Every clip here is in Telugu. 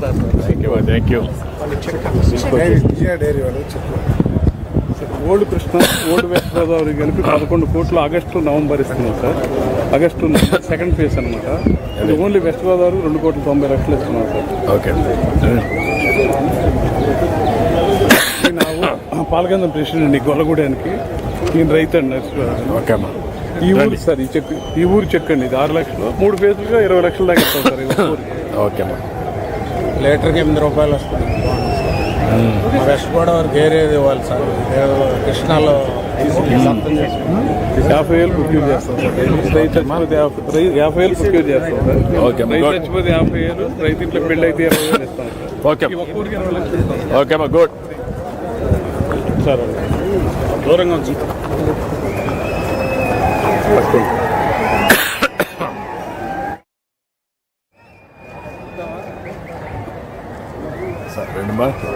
Thank you old Krishna old west Godavari కలిపి పదకొండు కోట్లు ఆగస్టు నవంబర్ ఇస్తున్నాం సార్ ఆగస్టు సెకండ్ ఫేజ్ అనమాట అది. ఓన్లీ వెస్ట్ గోదావరి రెండు కోట్ల తొంభై లక్షలు ఇస్తున్నాం సార్ ఓకే పాలకేంద్రం ప్రెసిడెంట్ గొల్లగూడానికి. ఈయన రైతు అండి నరసింహారావు. ఓకే అమ్మా. ఈ ఊరు సార్ ఈ చెక్ ఈ ఊరు చెక్ అండి ఇది ఆరు లక్షలు. మూడు ఫేజులుగా ఇరవై లక్షల దాకా ఇస్తాం సార్ ఈ ఊరికి. ఓకే అమ్మా. లీటర్కి ఎనిమిది రూపాయలు వస్తుంది. వెస్ట్ గోదావరికి ఏరేది ఇవ్వాలి సార్. కృష్ణాలో యాభై వేలు ప్రొక్యూర్ చేస్తాం సార్. రైతు చచ్చిపోతే యాభై రై- యాభై వేలు ప్రొక్యూర్ చేస్తాం సార్. ఓకే చచ్చిపోతే యాభై వేలు రైతు ఇంట్లో పెళ్ళి అయితే ఇరవై వేలు ఇస్తాం సార్. ఓకే ఓకే అమ్మా గుడ్ సార్. దూరంగా ఉంది సార్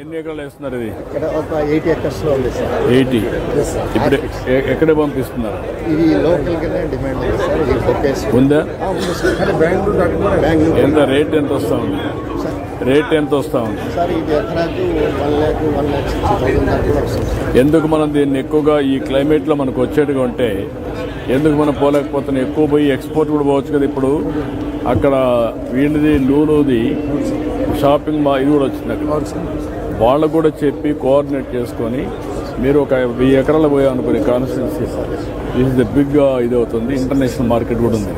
ఎన్ని ఎకరాలు వేస్తున్నారు ఇది? ఇక్కడ ఒక ఎయిటీ ఎకర్స్లో ఉంది సార్. ఎయిటీ? ఇప్పుడు ఎక్కడ పంపిస్తున్నారు? ఇది లోకల్ గానే డిమాండ్ ఉంది సార్. ఇది బొకేస్ ఉందా? ఉంది సార్. కానీ బెంగళూరు ఎంత? రేట్ ఎంత వస్తా ఉంది? రేట్ ఎంత వస్తా ఉంది? సార్ ఇది ఎకరాకు one lakh one lakh sixty thousand దాకా కూడా వస్తుంది సార్. ఎందుకు మనం దీన్ని ఎక్కువగా ఈ క్లైమేట్లో మనకు వచ్చేట్టుగా ఉంటే ఎందుకు మనం పోలేకపోతున్నాం? ఎక్కువ పోయి ఎక్స్పోర్ట్ కూడా పోవచ్చు కదా ఇప్పుడు. అక్కడ వీళ్ళది లూలుది. షాపింగ్ మా ఇది కూడా వచ్చింది అక్కడ. వాళ్ళకు కూడా చెప్పి కోఆర్డినేట్ చేసుకొని మీరు ఒక వెయ్యి ఎకరాలు పోయాం అనుకుని కాన్స్టిట్యున్సీ దిస్ ద బిగ్ ఇది అవుతుంది. ఇంటర్నేషనల్ మార్కెట్ కూడా ఉంది.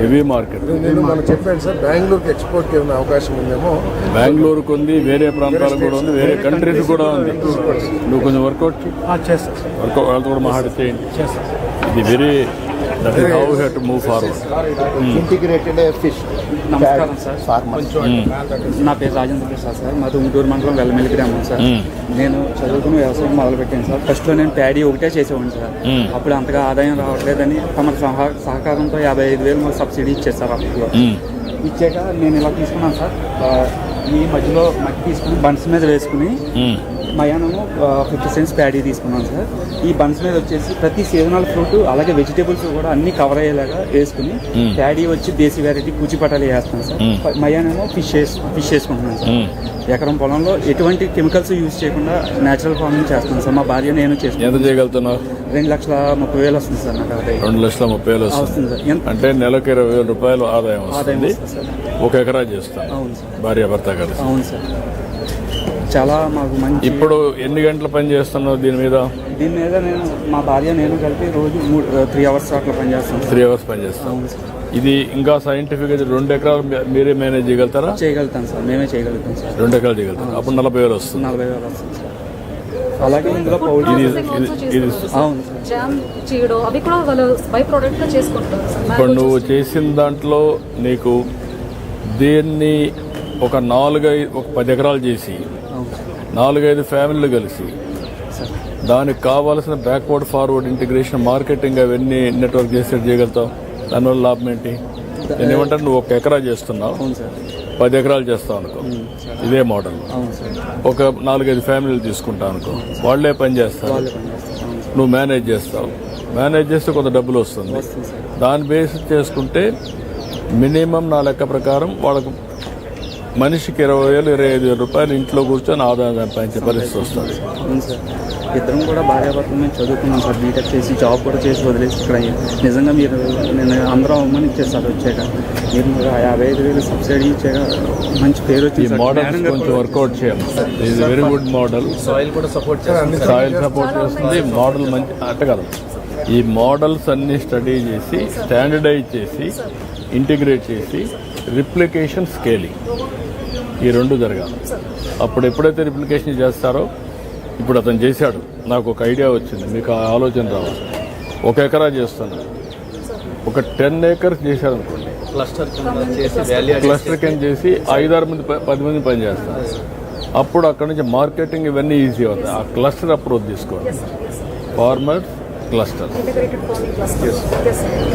హెవీ మార్కెట్ నేను మనం చెప్పాను సార్ బెంగళూరుకి ఎక్స్పోర్ట్కి ఏమైనా అవకాశం ఉందేమో. బెంగళూరుకు ఉంది వేరే ప్రాంతాలకు కూడా ఉంది వేరే కంట్రీస్ కూడా ఉంది. నువ్వు కొంచెం వర్కౌట్ చేస్తాను వర్కౌట్ వాళ్ళతో కూడా మాట్లాడితే ఇది very that is how have to move forward integrated fish నమస్కారం సార్. ఫార్మర్ నా పేరు రాజేంద్ర ప్రసాద్ సార్ మాది ఉంటూరు మండలం వెల్లమెల్లి గ్రామం సార్ నేను చదువుకుని వ్యవసాయం మొదలు పెట్టాను సార్ ఫస్ట్లో నేను ప్యాడీ ఒకటే చేసేవాడిని సార్ అప్పుడు అంతగా ఆదాయం రావట్లేదని తమ సహా సహకారంతో యాభై ఐదు వేలు మాకు సబ్సిడీ ఇచ్చారు సార్ అప్పట్లో. ఇచ్చాక నేను ఇలా తీసుకున్నాను సార్ ఈ మధ్యలో మట్టి తీసుకుని బన్స్ మీద వేసుకుని మయానము ఫిఫ్టీ సెంట్స్ ప్యాడీ తీసుకున్నాను సార్. ఈ బన్స్ మీద వచ్చేసి ప్రతి సీజనల్ ఫ్రూట్ అలాగే వెజిటేబుల్స్ కూడా అన్ని కవర్ అయ్యేలాగా వేసుకుని ప్యాడీ వచ్చి దేశీ వెరైటీ కూచిపటాలు వేస్తాను సార్. మయానేమో ఫిష్ ఫిష్ వేసుకుంటున్నాను సార్. ఎకరం పొలంలో ఎటువంటి కెమికల్స్ యూజ్ చేయకుండా నేచురల్ ఫార్మింగ్ చేస్తాను సార్. మా భార్య నేను ఎంత చేయగలుగుతున్నావు? రెండు లక్షల ముప్పై వేలు వస్తుంది సార్ నాకు ఆదాయం రెండు లక్షల ముప్పై వేలు వస్తుంది. సార్. అంటే నెలకు ఇరవై వేల రూపాయలు ఆదాయం వస్తుంది. ఒక ఎకరా చేస్తాను. అవును సార్. భార్య భర్త కలిసి అవును సార్. చాలా మాకు మంచి ఇప్పుడు ఎన్ని గంటలు పని చేస్తున్నావు దీని మీద? దీని మీద నేను మా భార్య నేను కలిపి రోజు మూడు త్రీ అవర్స్ అట్లా పనిచేస్తాను త్రీ అవర్స్ పని చేస్తాం. అవును సార్. ఇది ఇంకా సైంటిఫిక్ రెండు ఎకరాలు మీరే మేనేజ్ చేయగలుగుతారా? చేయగలుగుతాం సార్. మేమే చేయగలుగుతాం సార్. రెండు ఎకరాలు చేయగలుగుతారు? అప్పుడు నలభై వేలు వస్తుంది. నలభై వేలు వస్తుంది సార్. అలాగే ఇందులో. ఇప్పుడు నువ్వు. చేసిన దాంట్లో నీకు దీన్ని ఒక నాలుగైదు ఒక పది ఎకరాలు చేసి నాలుగైదు ఫ్యామిలీలు కలిసి. దానికి కావాల్సిన బ్యాక్వర్డ్ ఫార్వర్డ్ ఇంటిగ్రేషన్ మార్కెటింగ్ అవన్నీ నెట్వర్క్ చేసేది చేయగలుగుతావు దానివల్ల లాభం ఏంటి? నేను ఏమంటాను నువ్వు ఒక ఎకరా చేస్తున్నావు. పది ఎకరాలు చేస్తావు అనుకో. ఇదే మోడల్ ఒక నాలుగైదు ఫ్యామిలీలు తీసుకుంటావు అనుకో. వాళ్ళే పని సార్. నువ్వు మేనేజ్ చేస్తావు. మేనేజ్ చేస్తే కొంత డబ్బులు వస్తుంది. దాని బేస్ చేసుకుంటే మినిమం నా లెక్క ప్రకారం వాళ్ళకు మనిషికి ఇరవై వేలు ఇరవై ఐదు వేల రూపాయలు ఇంట్లో కూర్చొని ఆదాయం సంపాదించే పరిస్థితి వస్తుంది. అవును సార్. ఇద్దరం కూడా భార్యాభర్తలు మేము చదువుకున్నాం సార్ బీటెక్ చేసి జాబ్ కూడా చేసి వదిలేసి ఇక్కడ నిజంగా మీరు నేను అందరం అమ్మని ఇచ్చారు సార్ వచ్చాక. మీరు యాభై ఐదు వేలు సబ్సిడీ ఇచ్చాక మంచి పేరు ఈ వచ్చింది జ్ఞానంగా కొంచెం వర్కౌట్ చేయాలి ఇది వెరీ గుడ్ మోడల్ సాయిల్ కూడా సపోర్ట్ చేస్తుంది సాయిల్ సపోర్ట్ చేస్తుంది. మోడల్ మంచి అట్ట కదా. ఈ మోడల్స్ అన్ని స్టడీ చేసి స్టాండర్డైజ్ చేసి ఇంటిగ్రేట్ చేసి రిప్లికేషన్ స్కేలింగ్. ఈ రెండు జరగాలి. అప్పుడు ఎప్పుడైతే రిప్లికేషన్ చేస్తారో ఇప్పుడు అతను చేశాడు. నాకు ఒక ఐడియా వచ్చింది. మీకు ఆ ఆలోచన రావాలి. ఒక ఎకరా చేస్తున్నాడు ఒక టెన్ ఏకర్స్ చేశాడు అనుకోండి క్లస్టర్ చేసి వాల్యూ క్లస్టర్ కింద చేసి ఐదారు మంది ప- పది మంది పని చేస్తారు. అప్పుడు అక్కడ నుంచి మార్కెటింగ్ ఇవన్నీ ఈజీ అవుతాయి. ఆ క్లస్టర్ అప్రోచ్ తీసుకోండి. Farmer cluster.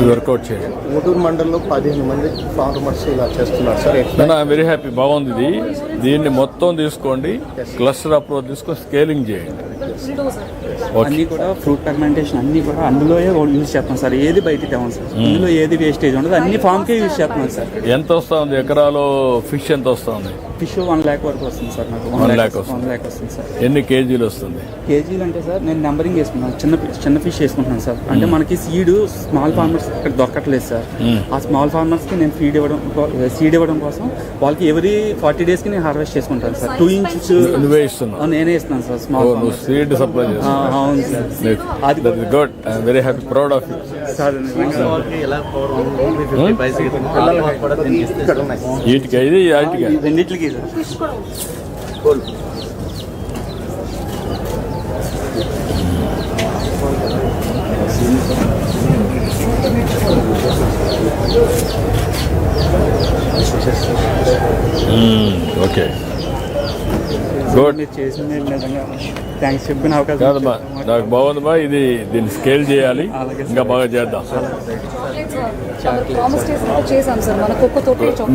వర్కౌట్ చేయండి ఊటూరు మండలంలో పదిహేను మంది ఫార్మర్స్ ఇలా చేస్తున్నారు సార్ నేను వెరీ హ్యాపీ బాగుంది ఇది. దీన్ని మొత్తం తీసుకోండి. క్లస్టర్ అప్రోచ్ తీసుకొని స్కేలింగ్ చేయండి. అన్నీ కూడా ఫ్రూట్ ఫర్మెంటేషన్ అన్నీ కూడా అందులో యూజ్ చేస్తాం సార్ ఏది బయటికి తేవం సార్ ఇందులో ఏది వేస్టేజ్ ఉండదు అన్ని ఫామ్కే యూజ్ చేస్తున్నాం సార్ ఎంత వస్తుంది ఎకరాలో ఫిష్ ఎంత వస్తుంది ఫిష్ వన్ ల్యాక్ వరకు వస్తుంది సార్ నాకు. lakh వస్తుంది. వన్ ల్యాక్ వస్తుంది సార్. ఎన్ని కేజీలు వస్తుంది? కేజీలు అంటే సార్ నేను నెంబరింగ్ వేసుకున్నాను చిన్న చిన్న ఫిష్ వేసుకుంటున్నాను సార్. అంటే మనకి సీడ్ స్మాల్ ఫార్మర్స్ ఇక్కడ దొరకట్లేదు సార్. ఆ స్మాల్ ఫార్మర్స్కి నేను ఫీడ్ ఇవ్వడం సీడ్ ఇవ్వడం కోసం వాళ్ళకి ఎవరీ ఫార్టీ డేస్కి నేను హార్వెస్ట్ చేసుకుంటాను సార్. టూ ఇంచెస్ నువ్వే ఇస్తున్నావు. నేనే ఇస్తున్నాను సార్ స్మాల్ సీడ్ సప్లై అవును సార్. అది good very happy proud of you sir ఇస్తే వీటికి ఇది వాటికి. ఓకే గుడ్ మీరు చేసింది నిజంగా. థ్యాంక్స్ చెప్పిన అవకాశం నాకు బాగుందమ్మా ఇది దీన్ని స్కేల్ చేయాలి. ఇంకా బాగా చేద్దాం. చాక్లెట్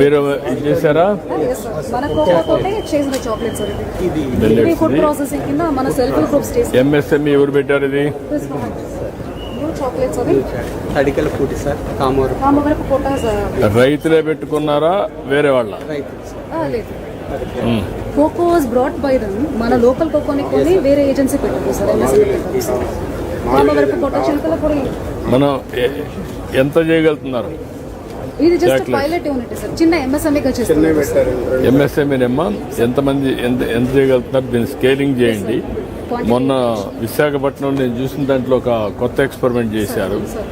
మీరు ఇది చేశారా? ఎస్ సార్ మన కోకో తోటే చేసిన చాక్లెట్స్ సార్ ఇది. ఇది Millets ఫుడ్ ఇది. ప్రాసెసింగ్ కింద మన సెల్ఫ్ గ్రూప్స్ చేసిన ఎంఎస్ఎంఈ ఎవరు పెట్టారు ఇది? తడికల పూటి సార్ రైతులే పెట్టుకున్నారా? వేరే వాళ్ళ? Cocoa was brought by them మన లోకల్ కోకోని కొని వేరే ఏజెన్సీ పెట్టారు సార్ మనం ఎంత చేయగలుగుతున్నారు? ఇది జస్ట్. పైలట్ యూనిట్ సార్ చిన్న ఎంఎస్ఎంఈగా చేస్తున్నారు సార్. ఎంఎస్ఎంఈనమ్మా ఎంతమంది ఎంత ఎంత చేయగలుగుతున్నారు? దీన్ని స్కేలింగ్ చేయండి. మొన్న విశాఖపట్నం నేను చూసిన దాంట్లో ఒక కొత్త ఎక్స్పెరిమెంట్ చేశారు.